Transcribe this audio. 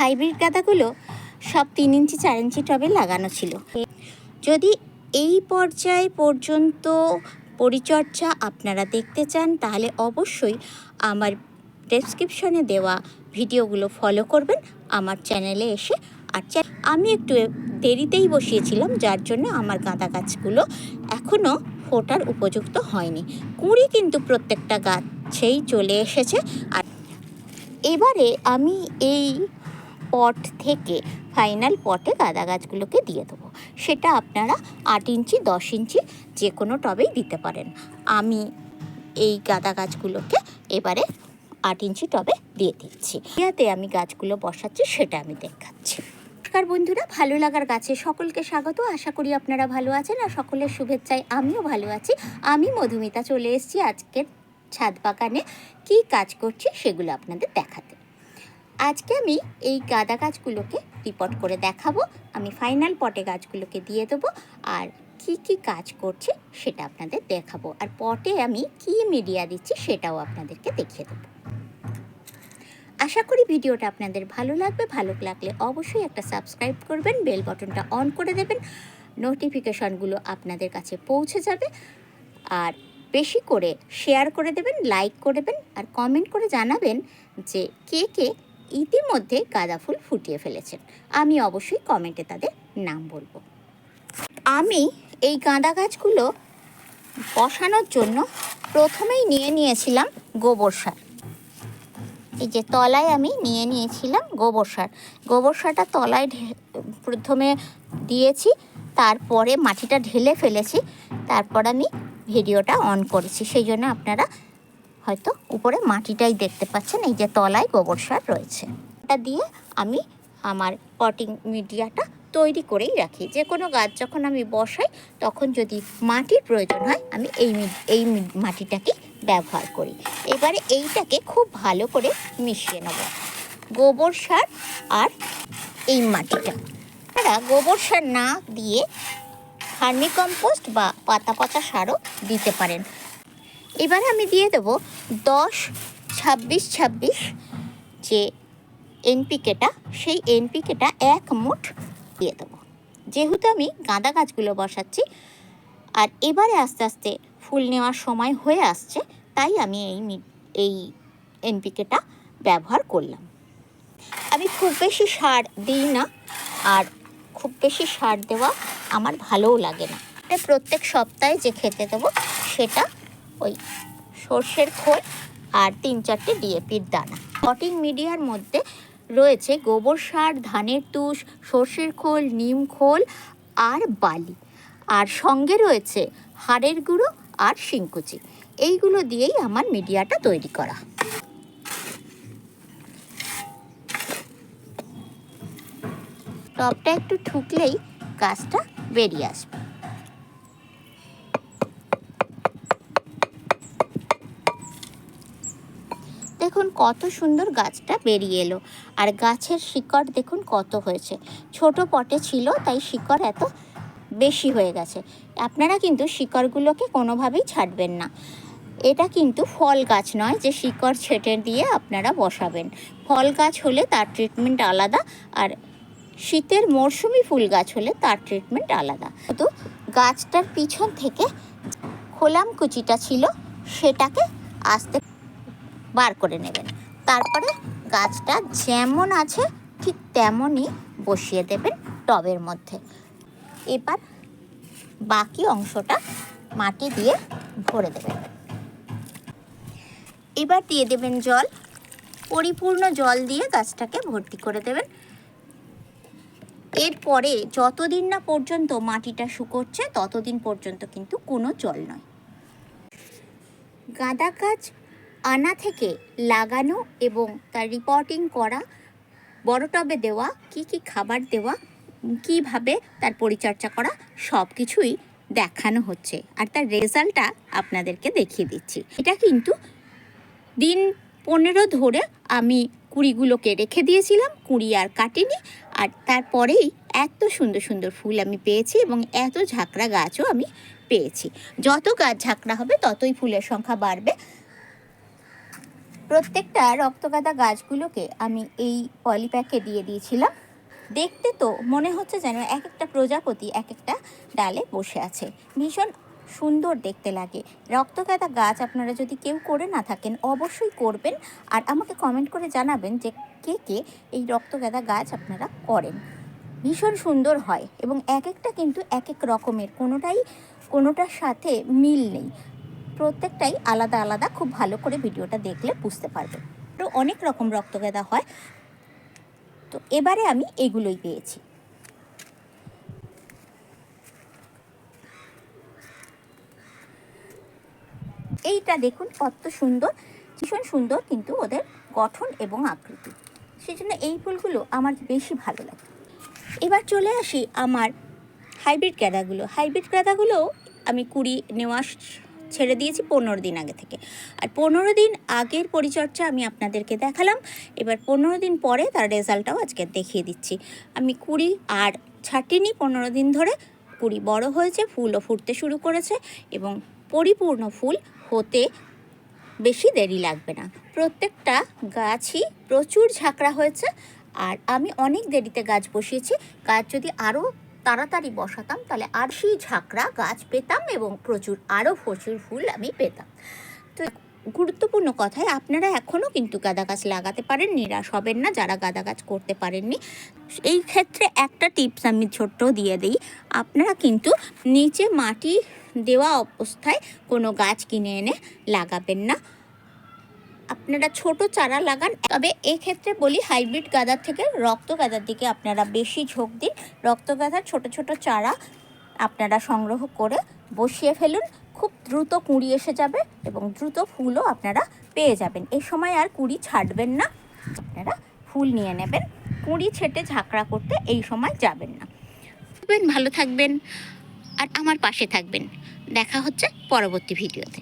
Hybrid গাঁদাগুলো সব তিন ইঞ্চি, চার ইঞ্চি টবে লাগানো ছিল। যদি এই পর্যায় পর্যন্ত পরিচর্যা আপনারা দেখতে চান, তাহলে অবশ্যই আমার ডেসক্রিপশনে দেওয়া ভিডিওগুলো ফলো করবেন, আমার চ্যানেলে এসে। আর আমি একটু দেরিতেই বসিয়েছিলাম, যার জন্য আমার গাঁদা গাছগুলো এখনও ফোটার উপযুক্ত হয়নি। কুঁড়ি কিন্তু প্রত্যেকটা গাছেই চলে এসেছে। আর এবারে আমি এই পট থেকে ফাইনাল পটে গাঁদা গাছগুলোকে দিয়ে দেবো। সেটা আপনারা আট ইঞ্চি, দশ ইঞ্চি যে কোনো টবেই দিতে পারেন। আমি এই গাঁদা গাছগুলোকে এবারে আট ইঞ্চি টবে দিয়ে দিচ্ছি। ইয়াতে আমি গাছগুলো বসাচ্ছি, সেটা আমি দেখাচ্ছি। নমস্কার বন্ধুরা, ভালো লাগার গাছে সকলকে স্বাগত। আশা করি আপনারা ভালো আছেন আর সকলের শুভেচ্ছায় আমিও ভালো আছি। আমি মধুমিতা চলে এসেছি আজকের ছাদ বাগানে। কী কাজ করছি সেগুলো আপনাদের দেখাতে। আজকে আমি এই গাঁদা গাছগুলোকে রিপোর্ট করে দেখাবো। আমি ফাইনাল পটে গাছগুলোকে দিয়ে দেবো আর কি কি কাজ করছে সেটা আপনাদের দেখাবো। আর পটে আমি কি মিডিয়া দিচ্ছি সেটাও আপনাদেরকে দেখিয়ে দেবো। আশা করি ভিডিওটা আপনাদের ভালো লাগবে। ভালো লাগলে অবশ্যই একটা সাবস্ক্রাইব করবেন বেল বটনটা অন করে দেবেন নোটিফিকেশানগুলো আপনাদের কাছে পৌঁছে যাবে। আর বেশি করে শেয়ার করে দেবেন লাইক করে দেবেন, আর কমেন্ট করে জানাবেন যে কে কে ইতিমধ্যে গাঁদা ফুল ফুটিয়ে ফেলেছেন। আমি অবশ্যই কমেন্টে তাদের নাম বলব। আমি এই গাঁদা গাছগুলো বসানোর জন্য প্রথমেই নিয়ে নিয়েছিলাম গোবর সার। এই যে তলায় আমি নিয়ে নিয়েছিলাম গোবর সার। গোবর সারটা তলায় প্রথমে দিয়েছি, তারপরে মাটিটা ঢেলে ফেলেছি, তারপর আমি ভিডিওটা অন করেছি। সেই জন্য আপনারা হয়তো উপরে মাটিটাই দেখতে পাচ্ছেন, এই যে তলায় গোবর সার রয়েছে। এটা দিয়ে আমি আমার পটিং মিডিয়াটা তৈরি করেই রাখি। যে কোনো গাছ যখন আমি বসাই, তখন যদি মাটির প্রয়োজন হয়, আমি এই এই মি- মাটিটাকে ব্যবহার করি। এবারে এইটাকে খুব ভালো করে মিশিয়ে নেব। গোবর সার আর এই মাটিটা। আপনারা গোবর সার না দিয়ে ভার্মি কম্পোস্ট বা পাতা পচা সারও দিতে পারেন। এবারে আমি দিয়ে দেবো দশ, ছাব্বিশ ছাব্বিশ যে এনপিকেটা, সেই এনপিকেটা এক মুঠ দিয়ে দেবো। যেহেতু আমি গাঁদা গাছগুলো বসাচ্ছি, আর এবারে আস্তে আস্তে ফুল নেওয়ার সময় হয়ে আসছে, তাই আমি এই এই এনপিকেটা ব্যবহার করলাম। আমি খুব বেশি সার দিই না, আর খুব বেশি সার দেওয়া আমার ভালোও লাগে না। প্রত্যেক সপ্তাহে যে খেতে দেবো, সেটা ওই সর্ষের খোল আর তিন চারটে ডিএপির দানা। পটিং মিডিয়ার মধ্যে রয়েছে গোবর সার, ধানের তুষ, সর্ষের খোল, নিম খোল আর বালি। আর সঙ্গে রয়েছে হাড়ের গুঁড়ো আর শিংকুচি। এইগুলো দিয়েই আমার মিডিয়াটা তৈরি করা। টপটা একটু ঠুকলেই গাছটা বেরিয়ে আসবে। দেখুন কত সুন্দর গাছটা বেরিয়ে এলো। আর গাছের শিকড় দেখুন কত হয়েছে। ছোট পটে ছিল, তাই শিকড় এত বেশি হয়ে গেছে। আপনারা কিন্তু শিকড়গুলোকে কোনোভাবেই ছাড়বেন না। এটা কিন্তু ফল গাছ নয় যে শিকড় ছেটে দিয়ে আপনারা বসাবেন। ফল গাছ হলে তার ট্রিটমেন্ট আলাদা আর শীতের মরশুমি ফুল গাছ হলে তার ট্রিটমেন্ট আলাদা। কিন্তু গাছটার পিছন থেকে খোলাম কুচিটা ছিল, সেটাকে আস্তে বার করে নেবেন। তারপরে গাছটা যেমন আছে ঠিক তেমনই বসিয়ে দেবেন টবের মধ্যে। এবার বাকি অংশটা মাটি দিয়ে ভরে দেবেন। এবার দিয়ে দেবেন জল। পরিপূর্ণ জল দিয়ে গাছটাকে ভর্তি করে দেবেন। এরপরে যতদিন না পর্যন্ত মাটিটা শুকোচ্ছে, ততদিন পর্যন্ত কিন্তু কোনো জল নয়। গাঁদা গাছ আনা থেকে লাগানো এবং তার রিপোর্টিং করা, বড় টবে দেওয়া, কি কি খাবার দেওয়া, কীভাবে তার পরিচর্যা করা সব কিছুই দেখানো হচ্ছে। আর তার রেজাল্টটা আপনাদেরকে দেখিয়ে দিচ্ছি। এটা কিন্তু দিন পনেরো ধরে আমি কুড়িগুলোকে রেখে দিয়েছিলাম, কুড়ি আর কাটিনি। আর তারপরেই এত সুন্দর সুন্দর ফুল আমি পেয়েছি এবং এত ঝাঁকড়া গাছও আমি পেয়েছি। যত গাছ ঝাঁকড়া হবে ততই ফুলের সংখ্যা বাড়বে। প্রত্যেকটা রক্তগাদা গাছগুলোকে আমি এই পলিপ্যাকে দিয়ে দিয়েছিলাম। দেখতে তো মনে হচ্ছে যেন এক একটা প্রজাপতি এক একটা ডালে বসে আছে। ভীষণ সুন্দর দেখতে লাগে। রক্তগাদা গাছ আপনারা যদি কেউ করে না থাকেন, অবশ্যই করবেন। আর আমাকে কমেন্ট করে জানাবেন যে কে কে এই রক্তগাদা গাছ আপনারা করেন। ভীষণ সুন্দর হয় এবং এক একটা কিন্তু এক এক রকমের, কোনোটাই, কোনোটার সাথে মিল নেই। প্রত্যেকটাই আলাদা আলাদা, খুব ভালো করে ভিডিওটা দেখলে বুঝতে পারবে। তো অনেক রকম রক্তগাদা হয়। তো এবারে আমি এগুলোই পেয়েছি। এইটা দেখুন কত সুন্দর, ভীষণ সুন্দর কিন্তু ওদের গঠন এবং আকৃতি। সেই জন্য এই ফুলগুলো আমার বেশি ভালো লাগে। এবার চলে আসি আমার হাইব্রিড গাঁদাগুলো। হাইব্রিড গাঁদাগুলো আমি কুড়ি, নেওয়া ছেড়ে দিয়েছি পনেরো দিন আগে থেকে। আর পনেরো দিন আগের পরিচর্যা আমি আপনাদেরকে দেখালাম। এবার পনেরো দিন পরে তার রেজাল্টটাও আজকে দেখিয়ে দিচ্ছি। আমি কুড়ি আর ছাটিনি পনেরো দিন ধরে। কুড়ি বড় হয়েছে, ফুলও ফুটতে শুরু করেছে এবং পরিপূর্ণ ফুল হতে বেশি দেরি লাগবে না। প্রত্যেকটা গাছই প্রচুর ঝাঁকড়া হয়েছে। আর আমি অনেক দেরিতে গাছ বসিয়েছি। গাছ যদি আরও তাড়াতাড়ি বসাতাম, তাহলে আর সেই ঝাঁকড়া গাছ পেতাম এবং প্রচুর আরও প্রচুর ফুল আমি পেতাম। তো গুরুত্বপূর্ণ কথায় আপনারা এখনও কিন্তু গাঁদা গাছ লাগাতে পারেন, নিরাশ হবেন না যারা গাঁদা গাছ করতে পারেননি। এই ক্ষেত্রে একটা টিপস আমি ছোট্ট দিয়ে দিই, আপনারা কিন্তু নিচে মাটি দেওয়া অবস্থায় কোনো গাছ কিনে এনে লাগাবেন না। আপনারা ছোট চারা লাগান, তবে এক্ষেত্রে বলি হাইব্রিড গাঁদার থেকে রক্ত গাঁদার দিকে আপনারা বেশি ঝোঁক দিন। রক্ত গাঁদার ছোট ছোট চারা আপনারা সংগ্রহ করে বসিয়ে ফেলুন। খুব দ্রুত কুঁড়ি এসে যাবে এবং দ্রুত ফুলও আপনারা পেয়ে যাবেন। এই সময় আর কুঁড়ি ছাড়বেন না। আপনারা ফুল নিয়ে নেবেন। কুঁড়ি ছেটে ঝাঁকড়া করতে এই সময় যাবেন না। ভালো থাকবেন, আর আমার পাশে থাকবেন। দেখা হচ্ছে পরবর্তী ভিডিওতে।